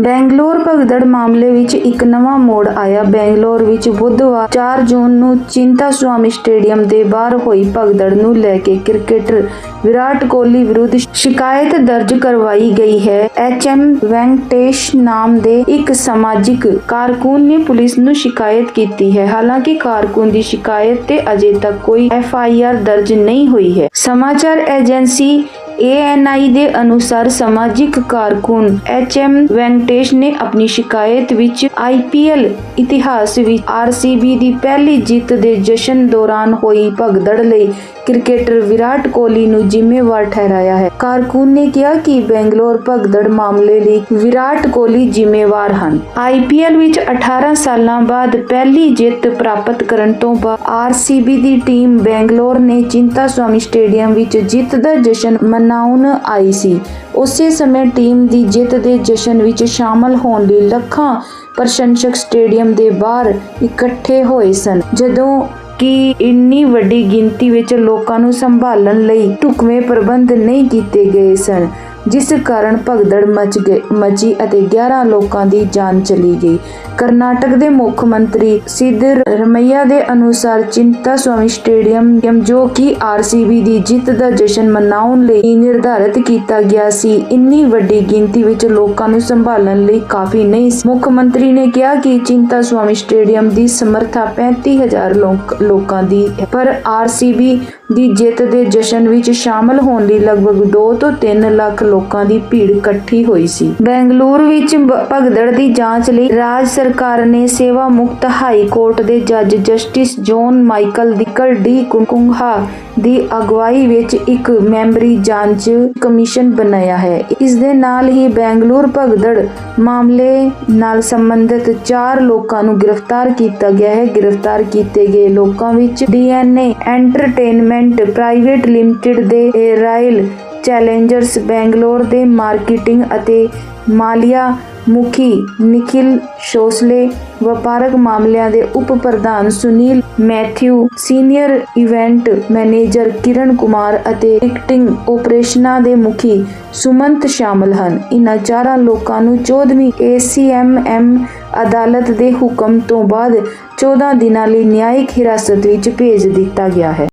ਬੈਂਗਲੌਰ ਭਗਦੜ ਮਾਮਲੇ ਵਿੱਚ ਇੱਕ ਨਵਾਂ ਮੋੜ ਆਇਆ। ਬੈਂਗਲੌਰ ਵਿੱਚ ਬੁੱਧਵਾਰ 4 ਜੂਨ ਨੂੰ ਚਿੰਤਾ ਸੁਆਮੀ ਸਟੇਡੀਅਮ ਦੇ ਬਾਹਰ ਹੋਈ ਭਗਦੜ ਨੂੰ ਲੈ ਕੇ ਕ੍ਰਿਕਟਰ ਵਿਰਾਟ ਕੋਹਲੀ ਵਿਰੁੱਧ ਸ਼ਿਕਾਇਤ ਦਰਜ ਕਰਵਾਈ ਗਈ ਹੈ। ਐਚ ਐਮ ਵੈਂਕਟੇਸ਼ ਨਾਮ ਦੇ ਇੱਕ ਸਮਾਜਿਕ ਕਾਰਕੁਨ ਨੇ ਪੁਲਿਸ ਨੂੰ ਸ਼ਿਕਾਇਤ ਕੀਤੀ ਹੈ। ਹਾਲਾਂਕਿ ਕਾਰਕੁਨ ਦੀ ਸ਼ਿਕਾਇਤ ਤੇ ਅਜੇ ਤੱਕ ਕੋਈ ਐਫ ਆਈ ਆਰ ਦਰਜ ਨਹੀਂ ਹੋਈ ਹੈ। ਸਮਾਚਾਰ ਏਜੰਸੀ ਏਐਨਆਈ ਦੇ ਅਨੁਸਾਰ ਸਮਾਜਿਕ ਕਾਰਕੁਨ ਐਚਐਮ ਵੈਂਕਟੇਸ਼ ਨੇ ਆਪਣੀ ਸ਼ਿਕਾਇਤ ਵਿੱਚ ਆਈਪੀਐਲ ਇਤਿਹਾਸ ਵਿੱਚ ਆਰਸੀਬੀ ਦੀ ਪਹਿਲੀ ਜਿੱਤ ਦੇ ਜਸ਼ਨ ਦੌਰਾਨ ਹੋਈ ਭਗਦੜ ਲਈ ਕ੍ਰਿਕਟਰ ਵਿਰਾਟ ਕੋਹਲੀ ਨੂੰ ਜ਼ਿੰਮੇਵਾਰ ਠਹਿਰਾਇਆ ਹੈ। ਕਾਰਕੁਨ ਨੇ ਕਿਹਾ ਕਿ ਬੈਂਗਲੌਰ ਭਗਦੜ ਮਾਮਲੇ ਲਈ ਵਿਰਾਟ ਕੋਹਲੀ ਜ਼ਿੰਮੇਵਾਰ ਹਨ। ਆਈਪੀਐਲ ਵਿੱਚ 18 ਸਾਲਾਂ ਬਾਅਦ ਪਹਿਲੀ ਜਿੱਤ ਪ੍ਰਾਪਤ ਕਰਨ ਤੋਂ ਬਾਅਦ ਆਰਸੀਬੀ ਦੀ ਟੀਮ ਬੈਂਗਲੌਰ ਨੇ ਚਿੰਤਾ ਸਵਾਮੀ ਸਟੇਡੀਅਮ ਵਿੱਚ ਜਿੱਤ ਦਾ ਜਸ਼ਨ ਮਨਾਉਣ ਆਈ ਸੀ। ਉਸੇ ਸਮੇਂ ਟੀਮ ਦੀ ਜਿੱਤ ਦੇ ਜਸ਼ਨ ਵਿੱਚ ਸ਼ਾਮਲ ਹੋਣ ਲਈ ਲੱਖਾਂ ਪ੍ਰਸ਼ੰਸਕ ਸਟੇਡੀਅਮ ਦੇ ਬਾਹਰ ਇਕੱਠੇ ਹੋਏ ਸਨ। ਜਦੋਂ ਕਿ ਇੰਨੀ ਵੱਡੀ ਗਿਣਤੀ ਵਿੱਚ ਲੋਕਾਂ ਨੂੰ ਸੰਭਾਲਣ ਲਈ ਢੁਕਵੇਂ ਪ੍ਰਬੰਧ ਨਹੀਂ ਕੀਤੇ ਗਏ ਸਨ ਜਿਸ ਕਾਰਨ ਭਗਦੜ ਮਚ ਗਈ ਮਚੀ ਅਤੇ 11 ਲੋਕਾਂ ਦੀ ਜਾਨ ਚਲੀ ਗਈ। ਕਰਨਾਟਕ ਦੇ ਮੁੱਖ ਮੰਤਰੀ ਸਿੱਧਰਮਈਆ ਦੇ ਅਨੁਸਾਰ ਚਿੰਤਾ ਸੁਆਮੀ ਸਟੇਡੀਅਮ ਜੋ ਕਿ ਆਰਸੀਬੀ ਦੀ ਜਿੱਤ ਦਾ ਜਸ਼ਨ ਮਨਾਉਣ ਲਈ ਨਿਰਧਾਰਿਤ ਕੀਤਾ ਗਿਆ ਸੀ, ਇੰਨੀ ਵੱਡੀ ਗਿਣਤੀ ਵਿੱਚ ਲੋਕਾਂ ਨੂੰ ਸੰਭਾਲਣ ਲਈ ਕਾਫੀ ਨਹੀਂ ਸੀ। ਮੁੱਖ ਮੰਤਰੀ ਨੇ ਕਿਹਾ ਕਿ ਚਿੰਤਾ ਸਵਾਮੀ ਸਟੇਡੀਅਮ ਦੀ ਸਮਰੱਥਾ 35000 ਲੋਕ, ਲੋਕਾਂ ਦੀ ਹੈ, ਪਰ ਆਰਸੀਬੀ ਦੀ ਜਿੱਤ ਦੇ ਜਸ਼ਨ ਵਿੱਚ ਸ਼ਾਮਲ ਹੋਣ ਲਈ ਲਗਭਗ 2 ਤੋਂ 3 ਲੱਖ ਲੋਕਾਂ ਦੀ ਭੀੜ ਇਕੱਠੀ ਹੋਈ ਸੀ। ਬੈਂਗਲੁਰੂ ਵਿੱਚ ਭਗਦੜ ਦੀ ਜਾਂਚ ਲਈ ਰਾਜ ਸਰਕਾਰ ਨੇ ਸੇਵਾ ਮੁਕਤ ਹਾਈ ਕੋਰਟ ਦੇ ਜੱਜ ਜਸਟਿਸ ਜੌਨ ਮਾਈਕਲ ਦਿਕਲ ਡੀ ਕੁੰਹਾ ਦੀ ਅਗਵਾਈ ਵਿੱਚ ਇੱਕ ਮੈਂਬਰੀ ਜਾਂਚ ਕਮਿਸ਼ਨ ਬਣਾਇਆ ਹੈ। ਇਸ ਦੇ ਨਾਲ ਹੀ ਬੈਂਗਲੁਰੂ ਭਗਦੜ ਮਾਮਲੇ ਨਾਲ ਸੰਬੰਧਿਤ 4 ਲੋਕਾਂ ਨੂੰ ਗ੍ਰਿਫਤਾਰ ਕੀਤਾ ਗਿਆ ਹੈ। ਗ੍ਰਿਫਤਾਰ ਕੀਤੇ ਗਏ ਲੋਕਾਂ ਵਿੱਚ ਡੀਐਨਏ ਐਂਟਰਟੇਨਮੈਂਟ ਪ੍ਰਾਈਵੇਟ ਲਿਮਟਿਡ ਦੇ ਰਾਇਲ ਚੈਲੰਜਰਸ ਬੈਂਗਲੌਰ ਦੇ ਮਾਰਕੀਟਿੰਗ ਅਤੇ ਮਾਲੀਆ ਮੁਖੀ ਨਿਖਿਲ ਸ਼ੋਸਲੇ, ਵਪਾਰਕ ਮਾਮਲਿਆਂ ਦੇ ਉਪ ਪ੍ਰਧਾਨ Sunil Mathew, senior event manager Kiran Kumar ਅਤੇ ਟਿਕਟਿੰਗ ਆਪਰੇਸ਼ਨਾਂ ਦੇ ਮੁਖੀ ਸੁਮੰਤ ਸ਼ਾਮਲ ਹਨ। ਇਨ੍ਹਾਂ ਚਾਰਾਂ ਲੋਕਾਂ ਨੂੰ 14ਵੀਂ ਏਸੀਐਮਐਮ ਅਦਾਲਤ ਦੇ ਹੁਕਮ ਤੋਂ ਬਾਅਦ 14 ਦਿਨਾਂ ਲਈ ਨਿਆਇਕ ਹਿਰਾਸਤ ਵਿੱਚ ਭੇਜ ਦਿੱਤਾ ਗਿਆ ਹੈ।